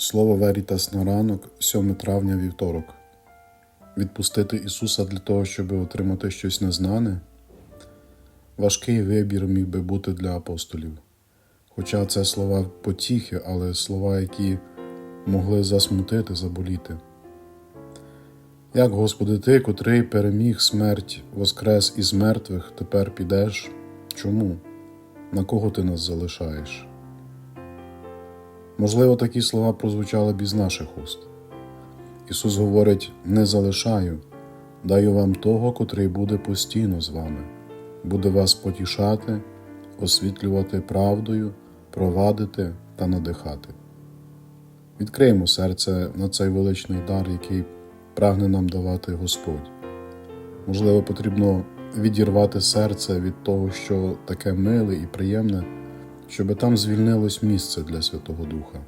Слово Верітас на ранок, 7 травня вівторок. Відпустити Ісуса для того, щоб отримати щось незнане. Важкий вибір міг би бути для апостолів. Хоча це слова потіхи, але слова, які могли засмутити, заболіти. Як, Господи, Ти, котрий переміг смерть, воскрес із мертвих, тепер підеш? Чому? На кого ти нас залишаєш? Можливо, такі слова прозвучали б із наших уст. Ісус говорить: не залишаю, даю вам того, котрий буде постійно з вами, буде вас потішати, освітлювати правдою, провадити та надихати. Відкриємо серце на цей величний дар, який прагне нам давати Господь. Можливо, потрібно відірвати серце від того, що таке миле і приємне, щоб там звільнилось місце для Святого Духа.